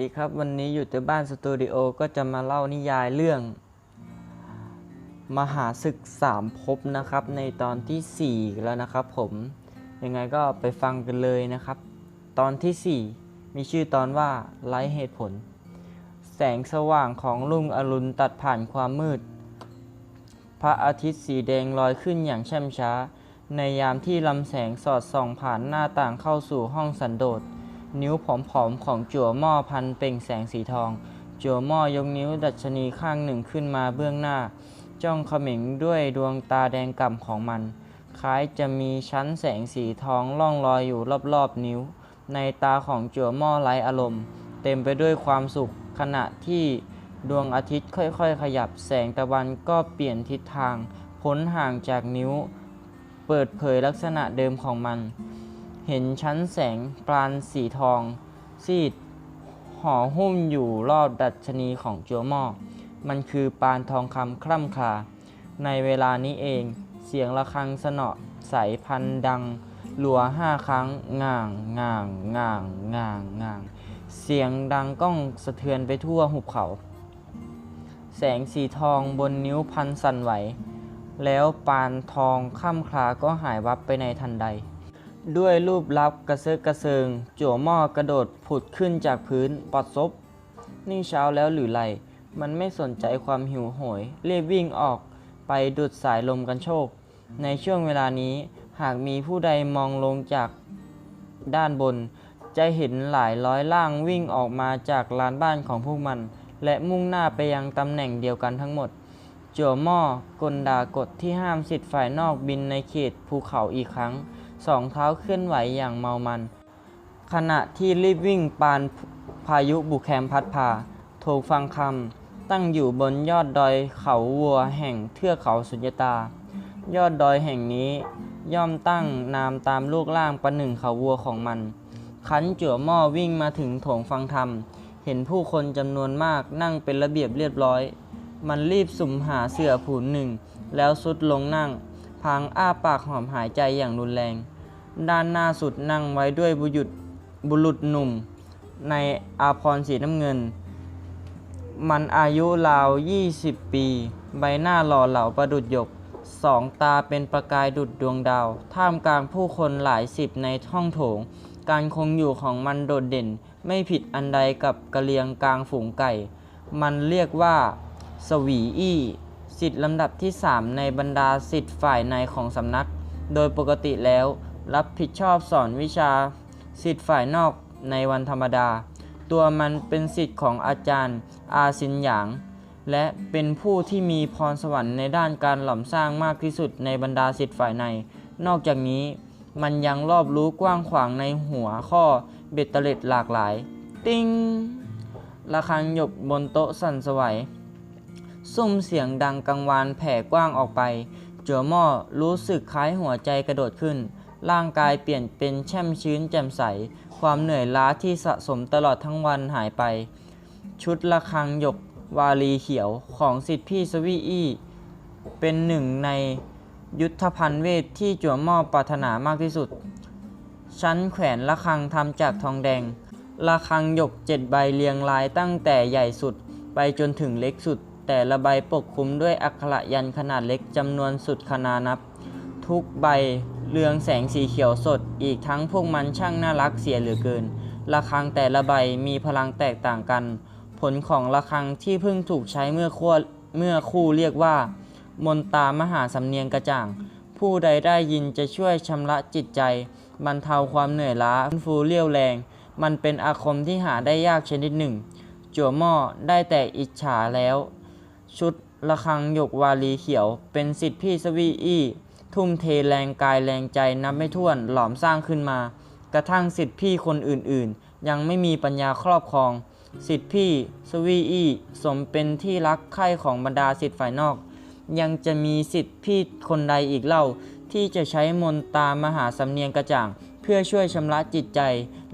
ดีครับ วันนี้อยู่แต่บ้านสตูดิโอก็จะมาเล่านิยายเรื่อง มหาศึกสามภพนะครับ ในตอนที่ 4 แล้วนะครับผม ยังไงก็ไปฟังกันเลยนะครับ ตอนที่ 4 มีชื่อตอนว่าไร้เหตุผล แสงสว่างของลุงอรุณตัดผ่านความมืด พระอาทิตย์สีแดงลอยขึ้นอย่างแช่มช้า ในยามที่ลำแสงสอดส่องผ่านหน้าต่างเข้าสู่ห้องสันโดษ นิ้วผอมๆของจั่วหม้อพันเปล่งแสงสีทอง จั่วหม้อยกนิ้วดัชนีข้างหนึ่งขึ้นมาเบื้องหน้า จ้องเขม็งด้วยดวงตาแดงก่ำของมัน คล้ายจะมีชั้นแสงสีทองล่องลอยอยู่รอบๆนิ้ว ในตาของจั่วหม้อไร้อารมณ์ เต็มไปด้วยความสุขขณะที่ดวงอาทิตย์ค่อยๆ ขยับแสงตะวันก็เปลี่ยนทิศทาง พ้นห่างจากนิ้ว เปิดเผยลักษณะเดิมของมัน เห็นชั้นแสงปราณสีทอง ซีดห่อหุ้มอยู่รอบดัชนีของจัวหม้อมันคือปานทองคำคล่ำคลาในเวลานี้เองเสียงระฆังสนอใสพันดังรัวห้าครั้งง่างง่างง่างง่างง่าง เสียงดังก้องสะเทือนไปทั่วหุบเขา แสงสีทองบนนิ้วพันสั่นไหว แล้วปานทองค่ำคลาก็หายวับไปในทันใด ด้วยรูปลับกระเซาะกระเซิง จั่วหม้อกระโดดผุดขึ้นจากพื้นปอดซบ นี่เช้าแล้วหรือไร มันไม่สนใจความหิวโหยเรียบวิ่งออกไปดุดสายลมกันโชคในช่วงเวลานี้หากมีผู้ใดมองลงจากด้านบน จะเห็นหลายร้อยล่างวิ่งออกมาจากลานบ้านของพวกมัน และมุ่งหน้าไปยังตำแหน่งเดียวกันทั้งหมด จั่วหม้อกลดากฎที่ห้ามสิทธิ์ฝ่ายนอกบินในเขตภูเขาอีกครั้ง สองเท้าเคลื่อนไหวอย่างเมามัน ขณะที่รีบวิ่งปานพายุบุกแคมพัดพาถูกฟังคำตั้งอยู่บนยอดดอยเขาวัวแห่งเทือกเขาสุญญตา ยอดดอยแห่งนี้ย่อมตั้งนามตามลูกล่างประหนึ่งเขาวัวของมัน ขันจั่วหม้อวิ่งมาถึงโถงฟังธรรม เห็นผู้คนจำนวนมากนั่งเป็นระเบียบเรียบร้อย มันรีบสุ่มหาเสื่อผืนหนึ่ง แล้วสุดลงนั่งพลางอ้าปากหอมหายใจอย่างรุนแรง ด้านหน้าสุดนั่งไว้ด้วยบุรุษบุรุษหนุ่ม ในอาพรสีน้ำเงิน มันอายุราว 20 ปี ใบหน้าหล่อเหลาประดุดหยก สองตาเป็นประกายดุดดวงดาว ท่ามกลางผู้คนหลายสิบในห้องโถง การคงอยู่ของมันโดดเด่น ไม่ผิดอันใดกับกระเลียงกลางฝูงไก่ มันเรียกว่า สวีอี้สิทธิ์ลำดับที่ 3 ในบรรดาสิทธิ์ฝ่ายในของสำนัก โดยปกติแล้ว รับผิดชอบสอนวิชา สิทธิ์ฝ่ายนอกในวันธรรมดา ตัวมันเป็นสิทธิ์ของอาจารย์อาซินหยาง และเป็นผู้ที่มีพรสวรรค์ในด้านการหล่อมสร้างมากที่สุดในบรรดาสิทธิ์ฝ่ายใน นอกจากนี้มันยังรอบรู้กว้างขวางในหัวข้อเบ็ดเตล็ดหลากหลาย ติ้งระฆังหยกบนโต๊ะสั่นสวัยซุ้มเสียงดังกังวานแผ่กว้างออกไปจัวหม้อรู้สึกคล้ายหัวใจกระโดดขึ้น ร่างกายเปลี่ยนเป็นแช่มชื้นแจ่มใส ความเหนื่อยล้าที่สะสมตลอดทั้งวันหายไป ชุดระฆังหยกวาลีเขียวของสิทธิพี่สวีอี้เป็นหนึ่งในยุทธภัณฑ์เวทที่จัวม้อปรารถนามากที่สุด ชั้นแขวนระฆังทำจากทองแดง ระฆังหยกเจ็ดใบเรียงรายตั้งแต่ใหญ่สุด ไปจนถึงเล็กสุด แต่ละใบปกคลุมด้วยอักขระยันขนาดเล็กจำนวนสุดคนานับ ทุกใบ เรืองแสงสีเขียวสด อีกทั้งพวกมันช่างน่ารักเสียเหลือเกิน ระฆังแต่ละใบมีพลังแตกต่างกัน ผลของระฆังที่เพิ่งถูกใช้เมื่อคู่เมื่อคู่เรียกว่า มนตามหาสำเนียงกระจ่าง ผู้ใดได้ยินจะช่วยชำระจิตใจบรรเทาความเหนื่อยล้าฟูเรี่ยวแรง มันเป็นอาคมที่หาได้ยากชนิดหนึ่ง จั่วหม้อได้แต่อิจฉาแล้ว ชุดระฆังหยกวาลีเขียว เป็นสิทธิพี่สวีอี้ ทุ่มเทแรงกายแรงใจนับไม่ถ้วนหลอมสร้างขึ้นมา กระทั่งสิทธิพี่คนอื่นๆ ยังไม่มีปัญญาครอบครอง สิทธิพี่สวีอีสมเป็นที่รักใคร่ของบรรดาสิทธิฝ่ายนอก ยังจะมีสิทธิพี่คนใดอีกเล่า ที่จะใช้มนตามหาสำเนียงกระจ่าง เพื่อช่วยชำระจิตใจ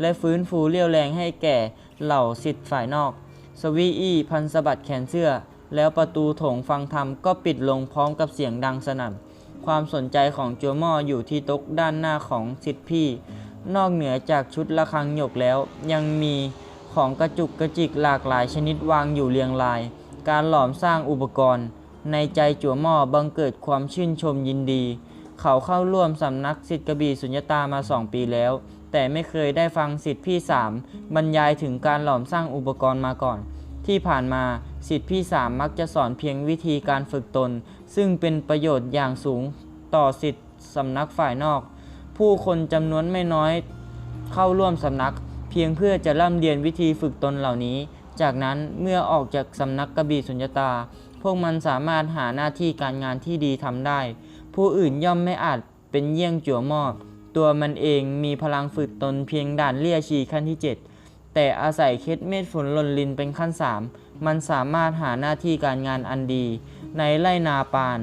และฟื้นฟูเรี่ยวแรงให้แก่เหล่าสิทธิฝ่ายนอก สวีอีพันสะบัดแขนเสื้อ แล้วประตูโถงฟังธรรมก็ปิดลงพร้อมกับเสียงดังสนั่น ความสนใจของจัวม้ออยู่ที่โต๊ะด้านหน้าของสิทธิพี่ นอกเหนือจากชุดระฆังหยกแล้ว ยังมีของกระจุกกระจิกหลากหลายชนิดวางอยู่เรียงราย การหลอมสร้างอุปกรณ์ ในใจจัวม้อบังเกิดความชื่นชมยินดี เขาเข้าร่วมสำนักสิทธิกระบี่สุญญตามาสองปีแล้ว แต่ไม่เคยได้ฟังสิทธิพี่สามบรรยายถึงการหลอมสร้างอุปกรณ์มาก่อน ที่ผ่านมาสิทธิพี่สามมักจะสอนเพียงวิธีการฝึกตน ซึ่งเป็นประโยชน์อย่างสูงต่อสิทธิสำนักฝ่ายนอก ผู้คนจำนวนไม่น้อยเข้าร่วมสำนัก เพียงเพื่อจะร่ำเรียนวิธีฝึกตนเหล่านี้ จากนั้นเมื่อออกจากสำนักกระบี่สุญญตา พวกมันสามารถหาหน้าที่การงานที่ดีทำได้ ผู้อื่นย่อมไม่อาจเป็นเยี่ยงจั่วหม้อตัวมันเองมีพลังฝึกตนเพียงด่านเลี่ยชีขั้นที่ 7 แต่อาศัยเคล็ดเม็ดฝนหล่นลินเป็นขั้น 3 มันสามารถหาหน้าที่การงานอันดี ในไร่นาปาน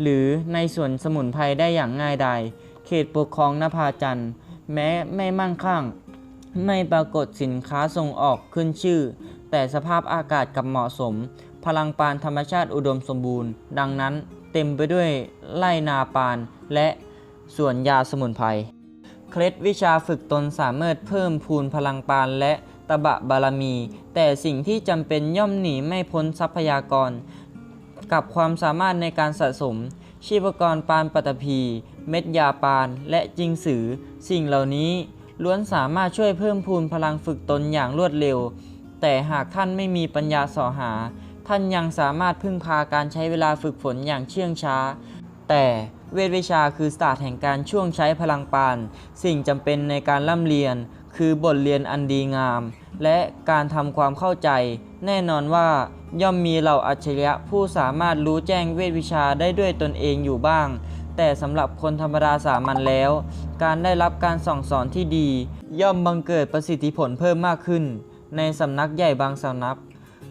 หรือในสวนสมุนไพรได้อย่างง่ายดายเขตปกครองนภาจันทร์ แม้ไม่มั่งคั่ง ไม่ปรากฏสินค้าส่งออกขึ้นชื่อ แต่สภาพอากาศกับเหมาะสม พลังปานธรรมชาติอุดมสมบูรณ์ ดังนั้นเต็มไปด้วยไล่นาปานและสวนยาสมุนไพรเคล็ดวิชาฝึกตนสามารถเพิ่มพูนพลังปานและ ตบะบารมี แต่สิ่งที่จำเป็นย่อมหนีไม่พ้นทรัพยากร กับความสามารถในการสะสม ชีพกรปานปัตตภี เม็ดยาปาน และจิงสือ สิ่งเหล่านี้ล้วนสามารถช่วยเพิ่มพูนพลังฝึกตนอย่างรวดเร็ว แต่หากท่านไม่มีปัญญาสอหา ท่านยังสามารถพึ่งพาการใช้เวลาฝึกฝนอย่างเชื่องช้า แต่เวทวิชาคือศาสตร์แห่งการช่วงใช้พลังปาน สิ่งจำเป็นในการร่ำเรียน คือบทเรียนอันดีงาม และการทำความเข้าใจ แน่นอนว่า ย่อมมีเหล่าอัจฉริยะผู้สามารถรู้แจ้งเวทวิชาได้ด้วยตนเองอยู่บ้าง แต่สำหรับคนธรรมดาสามัญแล้ว การได้รับการส่องสอนที่ดี ย่อมบังเกิดประสิทธิผลเพิ่มมากขึ้น ในสำนักใหญ่บางสำนัก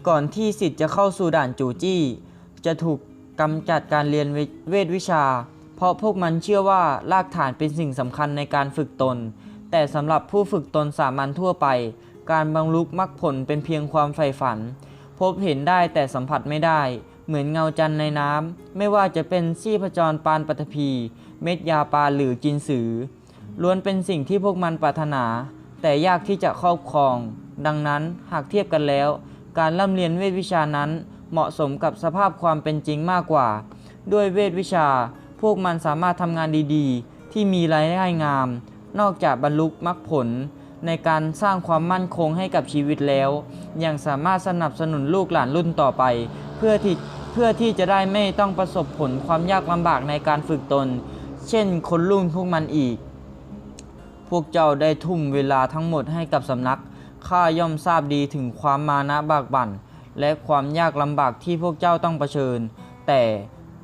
ก่อนที่สิทธิ์จะเข้าสู่ด่านจูจี้ จะถูกกำจัดการเรียนเวทวิชา เพราะพวกมันเชื่อว่ารากฐานเป็นสิ่งสำคัญในการฝึกตน แต่สำหรับผู้ฝึกตนสามัญทั่วไป การบรรลุมรรคผลเป็นเพียงความใฝ่ฝัน พบเห็นได้แต่สัมผัสไม่ได้ เหมือนเงาจันในน้ำ ไม่ว่าจะเป็นซี่พจรปานปัตภีเม็ดยาปลาหรือจินสือ ล้วนเป็นสิ่งที่พวกมันปรารถนา แต่ยากที่จะครอบครอง ดังนั้นหากเทียบกันแล้ว การร่ำเรียนเวทวิชานั้นเหมาะสมกับสภาพความเป็นจริงมากกว่า ด้วยเวทวิชา พวกมันสามารถทำงานดีๆ ที่มีรายได้งาม นอกจากบรรลุมรรคผลในการสร้างความมั่นคงให้กับชีวิตแล้ว ยังสามารถสนับสนุนลูกหลานรุ่นต่อไป เพื่อที่เพื่อที่จะได้ไม่ต้องประสบผลความยากลำบากในการฝึกตน เช่นคนรุ่นพวกมันอีก พวกเจ้าได้ทุ่มเวลาทั้งหมดให้กับสำนักข้าย่อมทราบดีถึงความมานะบากบั่น และความยากลำบากที่พวกเจ้าต้องเผชิญ แต่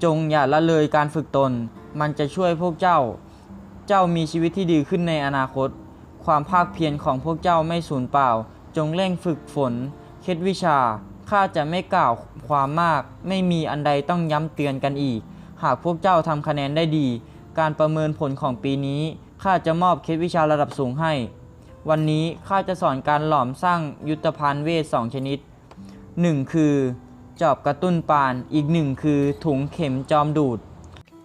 จงอย่าละเลยการฝึกตน มันจะช่วยพวกเจ้า เจ้ามีชีวิตที่ดีขึ้นในอนาคต ความภาคเพียรของพวกเจ้าไม่สูญเปล่า จงเร่งฝึกฝน เคล็ดวิชา ข้าจะไม่กล่าวความมาก ไม่มีอันใดต้องย้ำเตือนกันอีก หากพวกเจ้าทำคะแนนได้ดี การประเมินผลของปีนี้ ข้าจะมอบเคล็ดวิชาระดับสูงให้ วันนี้ข้าจะสอนการหลอมสร้างยุทธภัณฑ์เวทสองชนิดหนึ่งคือจอบกระตุ้นปาน อีกหนึ่งคือถุงเข็มจอมดูด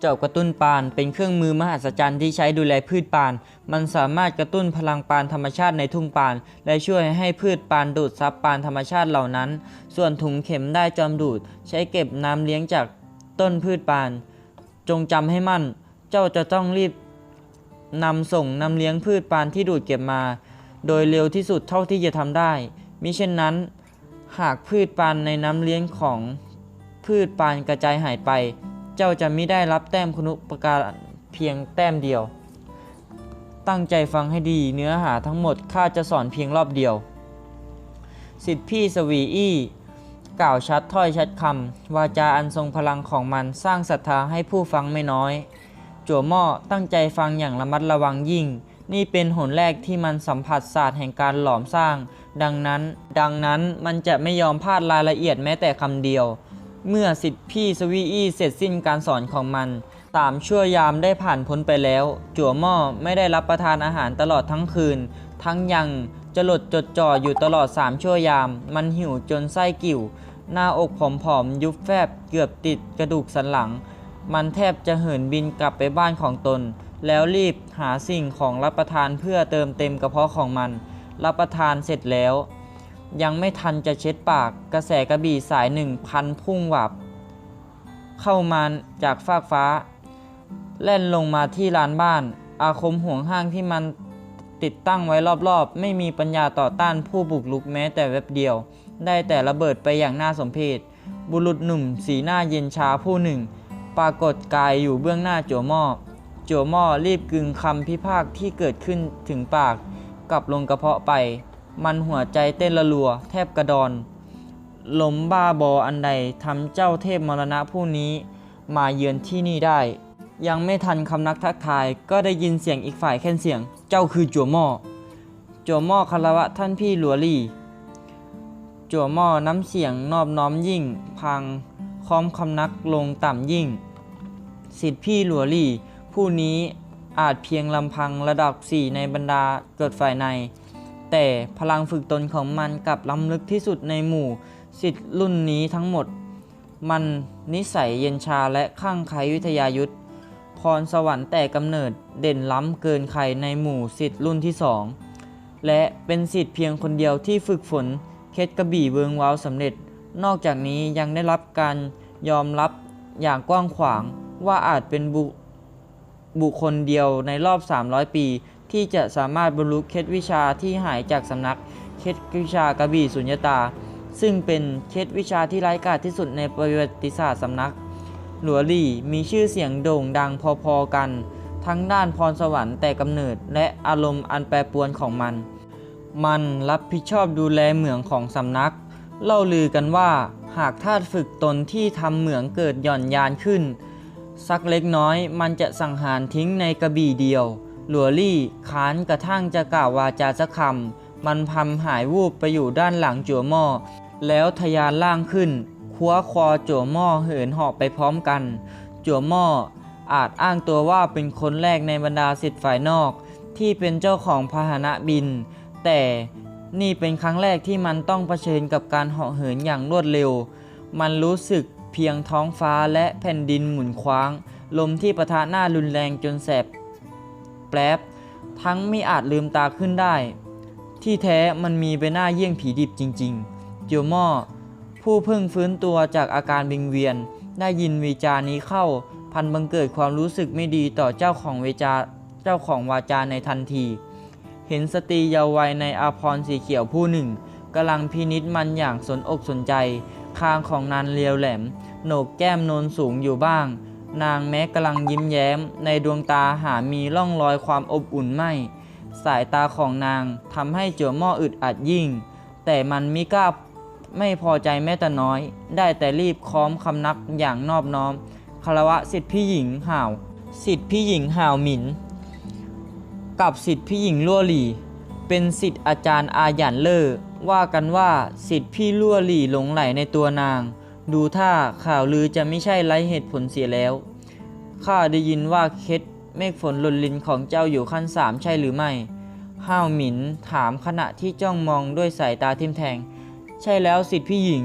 จอบกระตุ้นปานเป็นเครื่องมือมหัศจรรย์ที่ใช้ดูแลพืชปาน มันสามารถกระตุ้นพลังปานธรรมชาติในทุ่งปาน และช่วยให้พืชปานดูดซับปานธรรมชาติเหล่านั้น ส่วนถุงเข็มได้จอมดูด ใช้เก็บน้ำเลี้ยงจากต้นพืชปาน จงจำให้มั่น เจ้าจะต้องรีบนำส่งนำเลี้ยงพืชปานที่ดูดเก็บมา โดยเร็วที่สุดเท่าที่จะทำได้มิเช่นนั้น หากพืชปานในน้ำเลี้ยงของพืชปานกระจายหายไป เจ้าจะไม่ได้รับแต้มคุณุปการเพียงแต้มเดียว ตั้งใจฟังให้ดีเนื้อหาทั้งหมดข้าจะสอนเพียงรอบเดียว สิทธิพี่สวีอี้กล่าวชัดถ้อยชัดคำวาจาอันทรงพลังของมันสร้างศรัทธาให้ผู้ฟังไม่น้อย จั่วหม้อตั้งใจฟังอย่างระมัดระวังยิ่ง นี่เป็นหนแรกที่มันสัมผัสศาสตร์แห่งการหลอมสร้าง ดังนั้น ดังนั้นมันจะไม่ยอมพลาดรายละเอียดแม้แต่คำเดียว เมื่อสิทธิพี่สวีอี้เสร็จสิ้นการสอนของมันสามชั่วยามได้ผ่านพ้นไปแล้ว จั่วหม้อไม่ได้รับประทานอาหารตลอดทั้งคืน ทั้งยังจะหลดจดจ่ออยู่ตลอดสามชั่วยาม มันหิวจนไส้กิ่ว หน้าอกผอมๆ ยุบแฟบเกือบติดกระดูกสันหลัง มันแทบจะเหินบินกลับไปบ้านของตน แล้วรีบหาสิ่งของรับประทานเพื่อเติมเต็มกระเพาะของมัน รับประทานเสร็จแล้ว ยังไม่ทันจะเช็ดปากกระแสกระบี่สายหนึ่งพันพุ่งหวับ เข้ามาจากฟากฟ้า แล่นลงมาที่ลานบ้าน อาคมห่วงห้างที่มันติดตั้งไว้รอบๆ ไม่มีปัญญาต่อต้านผู้บุกรุกแม้แต่แวบเดียว ได้แต่ระเบิดไปอย่างน่าสมเพชบุรุษหนุ่มสีหน้าเย็นชาผู้หนึ่ง ปรากฏกายอยู่เบื้องหน้าจัวหม้อจัวหม้อรีบกึงคำพิพากที่เกิดขึ้นถึงปาก กลับลงกระเพาะไป มันหัวใจเต้นระรัว แทบกระดอนลมบ้าบออันใดทำเจ้าเทพมรณะผู้นี้มาเยือนที่นี่ได้ ยังไม่ทันคำนักทักทาย ก็ได้ยินเสียงอีกฝ่ายแค่นเสียง เจ้าคือจัวหม้อจัวหม้อคารวะท่านพี่หลัวลี่จัวหม้อน้ำเสียงนอบน้อมยิ่ง พังค้อมคำนักลงต่ำยิ่ง สิทธิพี่หลัวลี่ ผู้นี้อาจเพียงลำพังระดับสี่ในบรรดาเกิดฝ่ายใน แต่พลังฝึกตนของมันกับล้ำลึกที่สุดในหมู่สิทธิ์รุ่นนี้ทั้งหมด มันนิสัยเย็นชาและข้างไขวิทยายุทธพรสวรรค์แต่กำเนิดเด่นล้ำเกินใครในหมู่สิทธิ์รุ่นที่สองและเป็นสิทธิ์เพียงคนเดียวที่ฝึกฝนเคล็ดกระบี่เวิงว้าวสำเร็จ นอกจากนี้ยังได้รับการยอมรับอย่างกว้างขวางว่าอาจเป็นบุบุคคลเดียวในรอบ 300 ปี ที่จะสามารถบรรลุเคล็ดวิชาที่หายจากสำนักเคล็ดวิชากระบี่สุญญตา ซึ่งเป็นเคล็ดวิชาที่ไร้กาจที่สุดในประวัติศาสตร์สำนัก หลัวหลี่มีชื่อเสียงโด่งดังพอๆกัน ทั้งด้านพรสวรรค์แต่กำเนิดและอารมณ์อันแปรปรวนของมัน มันรับผิดชอบดูแลเหมืองของสำนัก เล่าลือกันว่าหากทาสฝึกตนที่ทำเหมืองเกิดหย่อนยานขึ้น สักเล็กน้อยมันจะสังหารทิ้งในกระบี่เดียว หลัวลี่ค้านกระทั่งจะกล่าววาจาสักคำมันพำหายวูบไปอยู่ด้านหลังจั่วหม้อ แล้วทะยานล่างขึ้นคว้าคอจั่วหม้อเหินหาะไปพร้อมกัน จั่วหม้ออาจอ้างตัวว่าเป็นคนแรกในบรรดาสิทธิ์ฝ่ายนอก ที่เป็นเจ้าของพาหนะบิน แต่นี่เป็นครั้งแรกที่มันต้องเผชิญกับการเหาะเหินอย่างรวดเร็ว มันรู้สึกเพียงท้องฟ้าและแผ่นดินหมุนคว้าง ลมที่ประทะหน้ารุนแรงจนแสบ แปรบทั้งไม่อาจลืมตาขึ้นได้ ที่แท้มันมีใบหน้าเยี่ยงผีดิบจริง ๆ เจียวม้อผู้เพิ่งฟื้นตัวจากอาการวิงเวียน ได้ยินวีจานี้เข้า พันบังเกิดความรู้สึกไม่ดีต่อเจ้าของเวจาเจ้าของวาจาในทันที เห็นสตรีเยาว์วัยในอาภรสีเขียวผู้หนึ่งกำลังพินิษมันอย่างสนอกสนใจ คางของนานเรียวแหลม โหนกแก้มโนนสูงอยู่บ้าง นางแม้กำลังยิ้มแย้ม ในดวงตาหามีร่องรอยความอบอุ่นไม่ สายตาของนางทำให้เจือหม้ออึดอัดยิ่ง แต่มันมิกล้าไม่พอใจแม้แต่น้อย ได้แต่รีบค้อมคำนักอย่างนอบน้อมคารวะสิทธิพี่หญิงห่าว สิทธิพี่หญิงห่าวหมิน กับสิทธิพี่หญิงลั่วหลี่ เป็นสิทธิอาจารย์อาหยันเลอว่ากันว่าสิทธิพี่ลั่วหลี่หลงไหลในตัวนาง ดูท่าข่าวลือจะไม่ใช่ไร้เหตุผลเสียแล้ว ข้าได้ยินว่าเคสเมฆฝนหล่นลินของเจ้าอยู่ขั้นสามใช่หรือไม่ ห้าวหมินถามขณะที่จ้องมองด้วยสายตาทิมแทง ใช่แล้วสิทธิพี่หญิง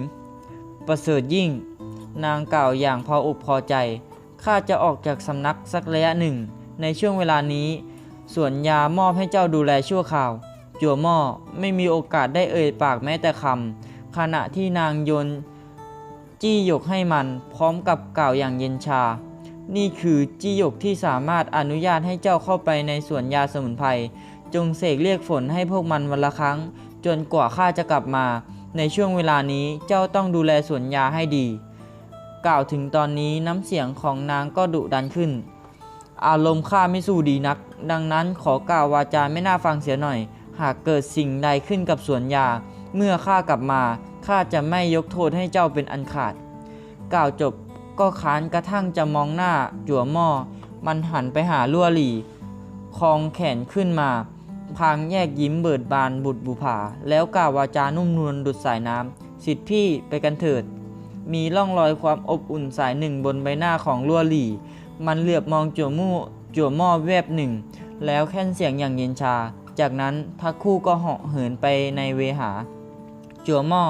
ประเสริฐยิ่ง นางกล่าวอย่างพออกพอใจ ข้าจะออกจากสำนักสักระยะหนึ่ง ในช่วงเวลานี้ ส่วนยามอบให้เจ้าดูแลชั่วคราว จัวหม้อไม่มีโอกาสได้เอ่ยปากแม้แต่คำขณะที่นางยน จี้หยกให้มันพร้อมกับกล่าวอย่างเย็นชา นี่คือจี้หยกที่สามารถอนุญาตให้เจ้าเข้าไปในสวนยาสมุนไพรจงเสกเรียกฝนให้พวกมันวันละครั้ง จนกว่าข้าจะกลับมา ในช่วงเวลานี้เจ้าต้องดูแลสวนยาให้ดี กล่าวถึงตอนนี้น้ำเสียงของนางก็ดุดันขึ้น อารมณ์ข้าไม่สู้ดีนัก ดังนั้นขอกล่าววาจาไม่น่าฟังเสียหน่อย หากเกิดสิ่งใดขึ้นกับสวนยา เมื่อข้ากลับมา ข้าจะไม่ยกโทษให้เจ้าเป็นอันขาด กล่าวจบก็ค้านกระทั่งจะมองหน้าจั่วหม้อ มันหันไปหาลั่วหลี่ คองแขนขึ้นมา พางแยกยิ้มเบิดบานบุตรบุภาแล้วกล่าววาจานุ่มนวลดุดสายน้ำ สิทธิพี่ไปกันเถิด มีร่องรอยความอบอุ่นสายหนึ่งบนใบหน้าของลั่วหลี่ มันเหลือบมองจั่วมู่จั่วหม้อแวบหนึ่ง แล้วแค่นเสียงอย่างเย็นชา จากนั้นทักคู่ก็เหาะเหินไปในเวหา จั่วหม้อ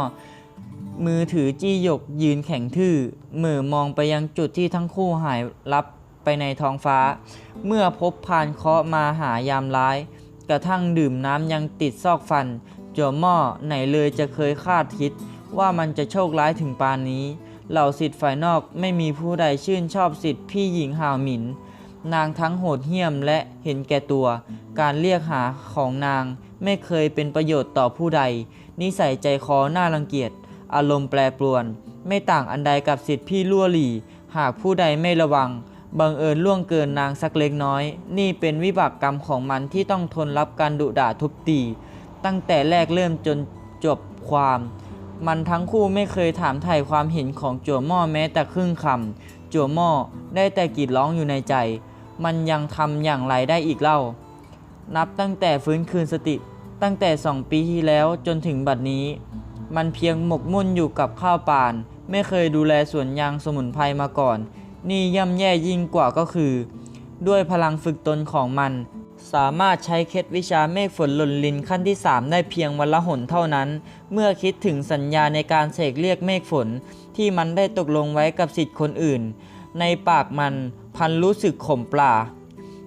มือถือจี้หยกยืนแข็งทื่อเหมือมองไปยังจุดที่ทั้งคู่หายลับไปในท้องฟ้า เมื่อพบพานเคาะมาหายามร้าย กระทั่งดื่มน้ำยังติดซอกฟันจัวหม้อไหนเลยจะเคยคาดคิด ว่ามันจะโชคร้ายถึงปานนี้ เหล่าสิทธิ์ฝ่ายนอกไม่มีผู้ใดชื่นชอบสิทธิ์พี่หญิงหาวหมิน นางทั้งโหดเหี้ยมและเห็นแก่ตัว การเรียกหาของนางไม่เคยเป็นประโยชน์ต่อผู้ใด นิสัยใจคอน่ารังเกียจ อารมณ์แปรปรวน ไม่ต่างอันใดกับสิทธิพี่ลั่วหลีหากผู้ใดไม่ระวัง บังเอิญล่วงเกินนางสักเล็กน้อย นี่เป็นวิบากกรรมของมันที่ต้องทนรับการดุด่าทุบตี ตั้งแต่แรกเริ่มจนจบความ มันทั้งคู่ไม่เคยถามไถ่ความเห็นของจั่วหม้อแม้แต่ครึ่งคำจั่วหม้อได้แต่กรีดร้องอยู่ในใจ มันยังทำอย่างไรได้อีกเล่า นับตั้งแต่ฟื้นคืนสติ ตั้งแต่สองปีที่แล้วจนถึงบัดนี้ มันเพียงหมกมุ่นอยู่กับข้าวป่าน ไม่เคยดูแลสวนยางสมุนไพรมาก่อน นี่ย่ำแย่ยิ่งกว่าก็คือ ด้วยพลังฝึกตนของมัน สามารถใช้เคล็ดวิชาเมฆฝนหล่นลินขั้นที่ 3 ได้เพียงวันละหนเท่านั้น เมื่อคิดถึงสัญญาในการเสกเรียกเมฆฝน ที่มันได้ตกลงไว้กับสิทธิ์คนอื่น ในปากมันพันรู้สึกขมปลา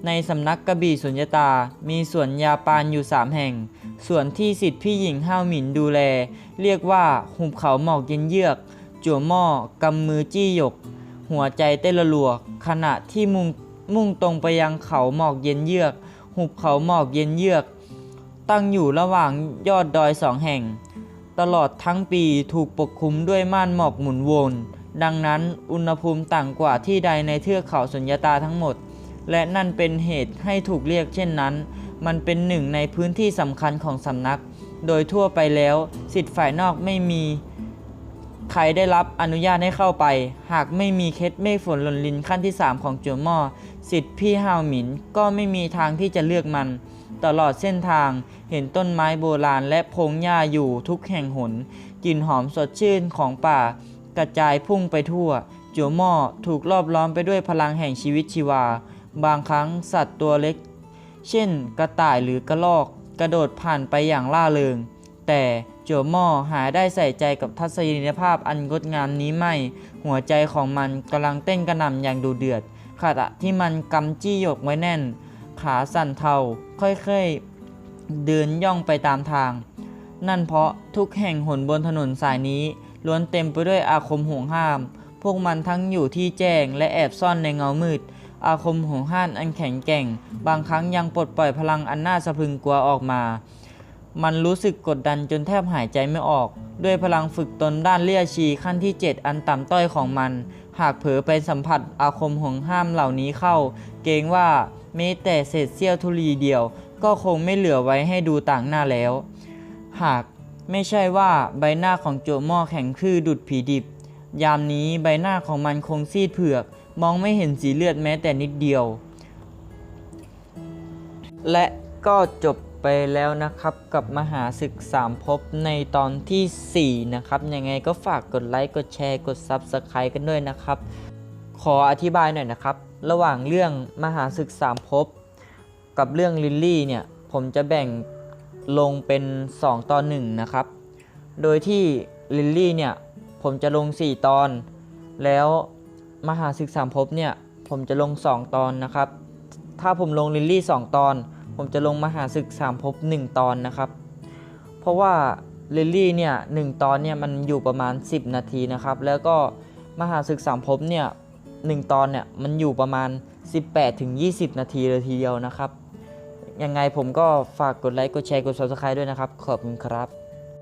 ในสำนักกระบี่สุญญตา มีสวนยาปานอยู่สามแห่ง ส่วนที่สิทธิพี่หญิงห้าวหมินดูแล เรียกว่าหุบเขาหมอกเย็นเยือก จั่วหม้อกำมือจี้หยก หัวใจเต้นระลัวขณะที่มุ่งมุ่งตรงไปยังเขาหมอกเย็นเยือก หุบเขาหมอกเย็นเยือก ตั้งอยู่ระหว่างยอดดอยสองแห่ง ตลอดทั้งปีถูกปกคลุมด้วยม่านหมอกหมุนวนดังนั้นอุณหภูมิต่างกว่าที่ใดในเทือกเขาสุญญตาทั้งหมด และนั่นเป็นเหตุให้ถูกเรียกเช่นนั้น มันเป็นหนึ่งในพื้นที่สำคัญของสำนัก โดยทั่วไปแล้ว สิทธิ์ฝ่ายนอกไม่มี ใครได้รับอนุญาตให้เข้าไป หากไม่มีเคล็ดเมฆฝนหล่นลินขั้นที่ 3 ของจัวหม้อสิทธิ์พี่ฮาวหมินก็ไม่มีทางที่จะเลือกมัน ตลอดเส้นทางเห็นต้นไม้โบราณและพงหญ้าอยู่ทุกแห่งหนกลิ่นหอมสดชื่นของป่ากระจายพุ่งไปทั่วจัวหม้อถูกรอบล้อมไปด้วยพลังแห่งชีวิตชีวา บางครั้งสัตว์ตัวเล็ก เช่น กระต่ายหรือกระรอก กระโดดผ่านไปอย่างล่าเริง แต่จัวหม้อหาได้ใส่ใจกับทัศนียภาพอันงดงามนี้ไม่ หัวใจของมันกำลังเต้นกระหน่ำอย่างดูเดือดขณะที่มันกำจี้หยกไว้แน่น ขาสั่นเทาค่อยๆ เดินย่องไปตามทาง นั่นเพราะทุกแห่งหนบนถนนสายนี้ล้วนเต็มไปด้วยอาคมห่วงห้าม พวกมันทั้งอยู่ที่แจ้งและแอบซ่อนในเงามืด อาคมห่วงห้ามอันแข็งแกร่ง บางครั้งยังปลดปล่อยพลังอันน่าสะพึงกลัวออกมา มันรู้สึกกดดันจนแทบหายใจไม่ออก ด้วยพลังฝึกตนด้านเลี่ยชีขั้นที่ 7 อันต่ำต้อยของมัน หากเผลอไปสัมผัสอาคมห่วงห้ามเหล่านี้เข้า เกรงว่าแม้แต่เศษเสี้ยวธุลีเดียว ก็คงไม่เหลือไว้ให้ดูต่างหน้าแล้ว หากไม่ใช่ว่าใบหน้าของโจหม้อแข็งคือดุดผีดิบ ยามนี้ใบหน้าของมันคงซีดเผือก มองไม่เห็นสีเลือดแม้แต่นิดเดียว และก็จบไปแล้วนะครับกับมหาศึกสามภพในตอนทีสี่ 4 นะครับยังไงก็ฝากกดไลค์กดแชร์กด Subscribe กันด้วยนะครับ ขออธิบายหน่อยนะครับ ระหว่างเรื่องมหาศึกสามภพกับเรื่องลิลลี่เนี่ย ผมจะแบ่งลงเป็น 2 ตอน1นะครับ โดยที่ลิลลี่เนี่ย ผมจะลง 4 ตอนแล้ว มหาศึกสามภพเนี่ยผมจะลง 2 ตอนนะครับ ถ้าผมลงลิลลี่ 2 ตอน ผมจะลงมหาศึกสามภพ1ตอนนะครับ เพราะว่าลิลลี่เนี่ยหตอนเนี่ยมันอยู่ประมาณ 10 นาทีนะครับ แล้วก็มหาศึกสามภพเนี่ยหตอนเนี่ยมันอยู่ประมาณ 18ถึง20 นาทีเลยทีเดียวนะครับ ยังไงผมก็ฝากกดไลค์ กดแชร์ กด subscribe ด้วยนะครับ ขอบคุณครับ